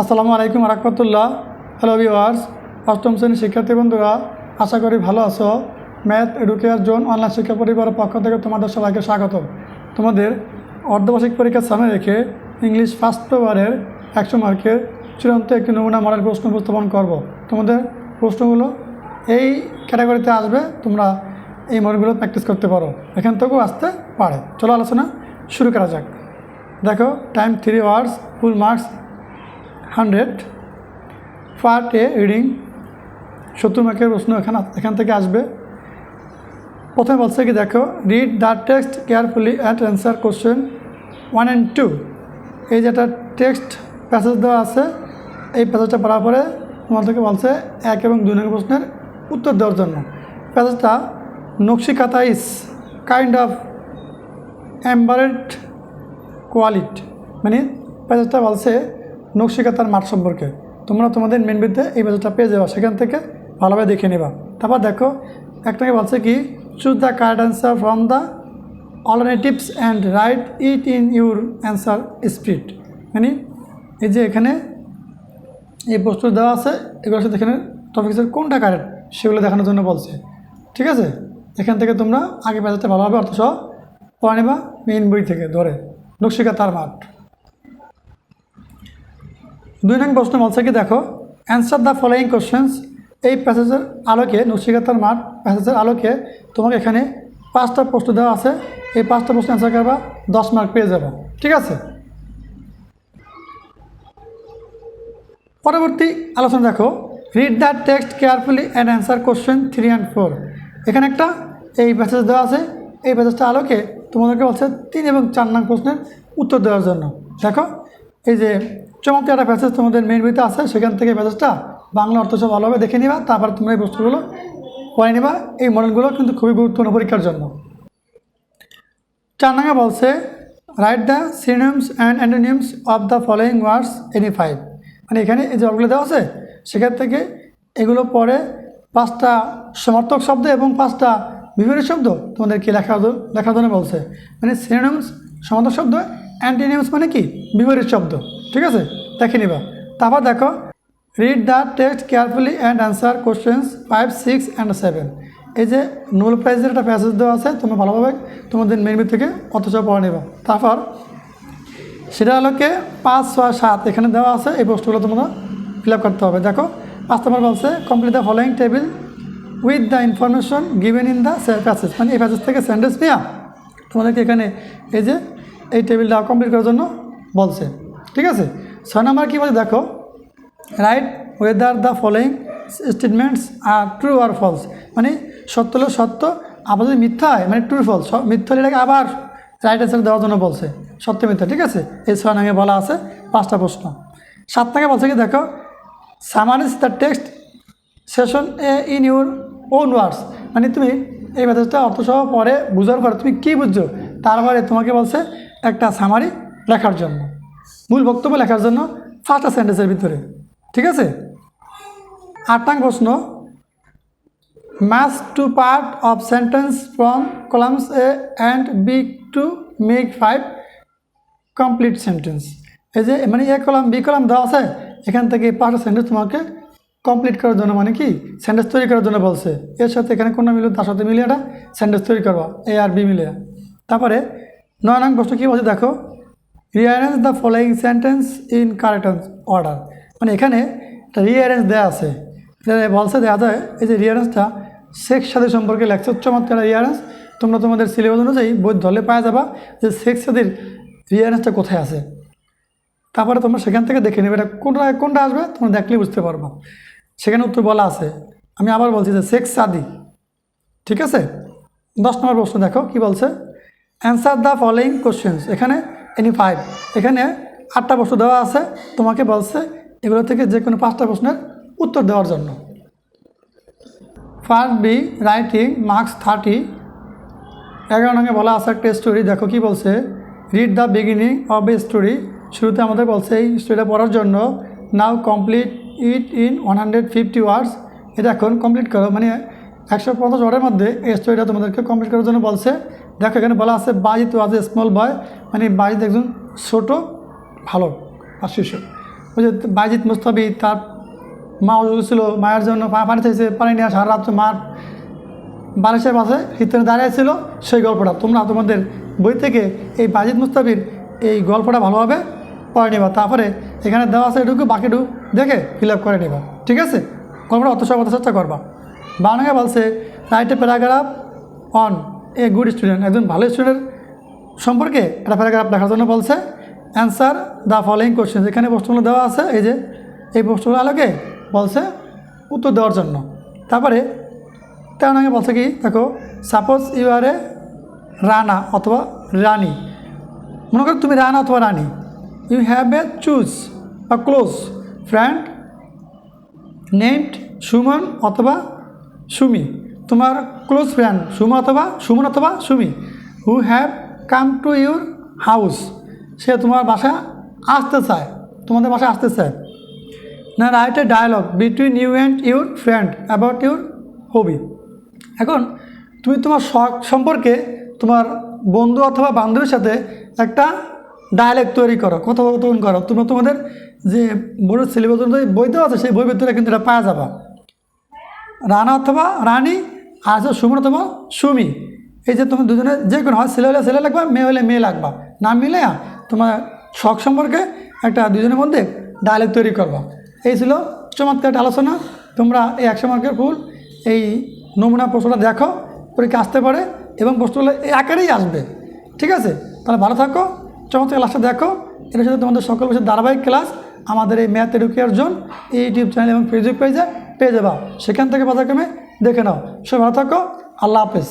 আসসালামু আলাইকুম রহমতুল্লাহ hello viewers অষ্টম শ্রেণির শিক্ষার্থী বন্ধুরা, আশা করি ভালো আছো। ম্যাথ এডুকেয়ার জোন অনলাইন শিক্ষা পরিবারের পক্ষ থেকে তোমাদের সবাইকে স্বাগত। তোমাদের অর্ধবার্ষিক পরীক্ষার সামনে রেখে ইংলিশ ফার্স্ট পেপারের একশো মার্কের চূড়ান্ত একটি নমুনা মডেল প্রশ্ন উপস্থাপন করব। তোমাদের প্রশ্নগুলো এই ক্যাটাগরিতে আসবে, তোমরা এই মডেলগুলো প্র্যাকটিস করতে পারো। এখান থেকেও আসতে পারে। চলো আলোচনা শুরু করা যাক। দেখো time three hours full marks hundred part A reading. সত্তর মার্কের প্রশ্ন এখানে এখান থেকে আসবে। প্রথমে বলছে কি, দেখো read the text carefully and answer question one and two এই যেটা টেক্সট প্যাসেজ দেওয়া আছে, এই প্যাসেজটা পড়ার পরে তোমাদেরকে বলছে এক এবং দুই নম্বর প্রশ্নের উত্তর দেওয়ার জন্য। প্যাসেজটা Nakshi Kantha is kind of embroidered quality মানে প্যাসেজটা বলছে নকশিকাতার মাঠ সম্পর্কে। তোমরা তোমাদের মেন বিদ্যে এই প্যাসেজটা পেয়ে যাবা, সেখান থেকে ভালোভাবে দেখে নেবা। তারপর দেখো, একটাকে বলছে কি choose the correct answer from the alternatives and write it in your answer script মানে এই যে এখানে এই প্রশ্ন দেওয়া আছে এগুলোর সাথে এখানে টপিক্সের কোনটা কারেক্ট সেগুলো দেখানোর জন্য বলছে। ঠিক আছে? এখান থেকে তোমরা আগে প্যাসেজটা ভালোভাবে অর্থ সহ পড়ে নেবা মেইন বই থেকে ধরে নকশিকা তার মাঠ। দুই নং প্রশ্ন বলছে কি, দেখো অ্যান্সার দ্য ফলোয়িং কোশ্চেন্স এই প্যাসেজের আলোকে নকশিকাতার মাঠ প্যাসেজের আলোকে তোমাকে এখানে পাঁচটা প্রশ্ন দেওয়া আছে। এই পাঁচটা প্রশ্ন অ্যান্সার করবা, দশ মার্ক পেয়ে যাবে। ঠিক আছে? পরবর্তী আলোচনা দেখো। Read the text carefully and answer question three and four এখানে একটা এই প্যাসেজ দেওয়া আছে। এই প্যাসেজটা আলোকে তোমাদেরকে বলছে তিন এবং চার নং প্রশ্নের উত্তর দেওয়ার জন্য। দেখো, এই যে চমৎকার একটা প্যাসেজ তোমাদের মেন বইতে আছে সেখান থেকে প্যাসেজটা বাংলা অর্থ সব ভালোভাবে দেখে নিবা, তারপর তোমরা এই বস্তুগুলো পড়ে নিবা। এই মডেলগুলো কিন্তু খুবই গুরুত্বপূর্ণ পরীক্ষার জন্য। চার নাঙ্গা বলছে write the synonyms and antonyms of the following words any five মানে এখানে এই যে অবগুলো দেওয়া আছে সেখান থেকে এগুলো পরে পাঁচটা সমর্থক শব্দ এবং পাঁচটা বিভিন্ন শব্দ তোমাদেরকে লেখা লেখার জন্য বলছে। মানে সিনোনিমস সমর্থক শব্দ অ্যান্টিনিমস মানে কি? বিপরীত শব্দ। ঠিক আছে? দেখে নিবা। তারপর দেখো read the text carefully and answer questions five six and seven এই যে নোল প্রাইজের একটা প্যাসেজ দেওয়া আছে, তোমরা ভালোভাবে তোমাদের মেনবি থেকে অথচ পড়ে নেবা। তারপর সেটা আলোকে পাঁচ, ছয়, সাত এখানে দেওয়া আছে, এই বস্তুগুলো তোমরা ফিল আপ করতে হবে। দেখো, পাঁচ নম্বর বলছে complete the following table with the information given in the passage মানে এই প্যাসেজ থেকে সেন্টেন্স নেওয়া তোমাদেরকে এখানে এই যে, এই টেবিলটা কমপ্লিট করার জন্য বলছে। ঠিক আছে? ছয় নম্বর কী বলছে দেখো। Write whether the following statements are true or false মানে সত্য হলো সত্য, আবার যদি মিথ্যা হয় মানে ট্রু ফলস মিথ্যা হলে এটাকে আবার রাইট অ্যান্সার দেওয়ার জন্য বলছে। সত্য, মিথ্যা, ঠিক আছে? এই ছয় নামে বলা আছে পাঁচটা প্রশ্ন। সাত নামে বলছে কি, দেখো summarise the text section A in your own words মানে তুমি এই মেসেজটা অর্থসহ পরে বুঝার পরে তুমি কী বুঝছ? তারপরে তোমাকে বলছে একটা সামারি লেখার জন্য। মূল বক্তব্য লেখার জন্য ফার্স্ট সেন্টেন্সের ভিতরে। ঠিক আছে? আট প্রশ্ন match two part of sentence from columns A and B to make five complete sentence এই যে মানে এ কলাম বি কলাম দেওয়া আছে, এখান থেকে পাঁচটা সেন্টেন্স তোমাকে কমপ্লিট করার জন্য মানে কি? সেন্টেন্স তৈরি করার জন্য বলছে। এর সাথে এখানে কোনটা মিলে, তার সাথে মিলে একটা সেন্টেন্স তৈরি করবা এ আর বি মিলে তারপরে নয় নং প্রশ্ন কী বলছে দেখো? Rearrange the following sentence in correct order মানে এখানে একটা রিয়ারেঞ্জ দেওয়া আছে। বলছে দেওয়া যায় এই যে রিয়ারেঞ্জটা সেক্স সাথে সম্পর্কে লেখছে চমৎকার রিয়ারেঞ্জ তোমরা তোমাদের সিলেবাস অনুযায়ী বই ধরলে পাওয়া যাবা যে সেক্স সাথীর রিয়ারেঞ্জটা কোথায় আছে। তারপরে তোমরা সেখান থেকে দেখে নেবে এটা কোনটা কোনটা আসবে, তোমরা দেখলেই বুঝতে পারব। সেখানে উত্তর বলা আছে, আমি আবার বলছি যে সেক্স সাদি ঠিক আছে? দশ নম্বর প্রশ্ন দেখো, কি বলছে? অ্যান্সার দ্য ফলোয়িং কোশ্চেন্স এখানে এনি ফাইভ এখানে আটটা প্রশ্ন দেওয়া আছে, তোমাকে বলছে এগুলো থেকে যে কোনো পাঁচটা প্রশ্নের উত্তর দেওয়ার জন্য। First B writing marks thirty এগারো নঙ্গে বলা আছে একটা স্টোরি দেখো কি বলছে? Read the beginning of a story শুরুতে আমাদের বলছে এই স্টোরিটা পড়ার জন্য। Now complete it in one hundred fifty words এটা এখন কমপ্লিট করো। মানে একশো পঞ্চাশ ওয়ার্ডের মধ্যে এই স্টোরিটা তোমাদেরকে কমপ্লিট করার জন্য বলছে। দেখো এখানে বলা আছে বাজিত ওয়াজ এ স্মল বয় মানে বাজিত একজন ছোটো, ভালো আর শিশু। ওই যে বাইজিৎ মুস্তাবি তার মা ছিল, মায়ের জন্য পানি চাইছে, পানি নিয়ে সারা রাত্র মার বালিশের পাশে হিতনে দাঁড়িয়েছিল সেই গল্পটা। তোমরা তোমাদের বই থেকে এই বাজিদ মুস্তাবির এই গল্পটা ভালোভাবে পড়ে নেবা। তারপরে এখানে দেওয়া আছে এটুকু বাকিটু দেখে ফিল আপ করে নেবা। ঠিক আছে? গল্পটা অত সব চেষ্টা করবা। বাংলাকে বলছে write paragraph on a good student একজন ভালো স্টুডেন্ট সম্পর্কে একটা প্যারাগ্রাফ লেখার জন্য বলছে অ্যান্সার দ্য ফলোয়িং কোশ্চেন এখানে প্রশ্নগুলো দেওয়া আছে, এই যে এই প্রশ্নগুলো আলোকে বলছে উত্তর দেওয়ার জন্য। তারপরে তেরো নঙ্গে বলছে কি, দেখো suppose you are a Rana অথবা রানী। মনে করো তুমি রানা অথবা Rani. You have a choose বা ক্লোজ ফ্রেন্ড নেমড সুমন অথবা সুমি। তোমার ক্লোজ ফ্রেন্ড সুমন অথবা সুমন অথবা Sumi who have come to your house সে তোমার বাসা আসতে চায়, তোমাদের বাসায় আসতে চায়। না write a dialogue between you and your friend about your hobby এখন তুমি তোমার শখ সম্পর্কে তোমার বন্ধু অথবা বান্ধবীর সাথে একটা ডায়ালেক্ট তৈরি করো, কথোপকথন করো। তোমরা তোমাদের যে বোর্ডের সিলেবাস অনুযায়ী বই দেওয়া আছে, সেই বই ভিতরে কিন্তু এটা পাওয়া যাবা। রানা অথবা রানী আর সুমন অথবা সুমি। এই যে তোমার দুজনে যে কোনো হয়, ছেলে হলে ছেলে লাগবা, মেয়ে হলে মেয়ে লাগবা। না মিলে তোমার শখ সম্পর্কে একটা দুজনের মধ্যে ডায়ালেক্ট তৈরি করবা। এই ছিল চমৎকার একটা আলোচনা। তোমরা এই একশো মার্কের ফুল, এই নমুনা প্রশ্নটা দেখো, পরীক্ষা আসতে পারে এবং প্রশ্নগুলো এই আকারেই আসবে। ঠিক আছে? তাহলে ভালো থাকো, চমৎকার ক্লাসটা দেখো। এটা সাথে তোমাদের সকল বছর ধারাবাহিক ক্লাস আমাদের এই Math Educare Zone YouTube channel এবং ফেসবুক পেজে পেয়ে যাবা। সেখান থেকে বাজারক্রমে দেখে নাও। সবাই ভালো থাকো। আল্লাহ হাফেজ।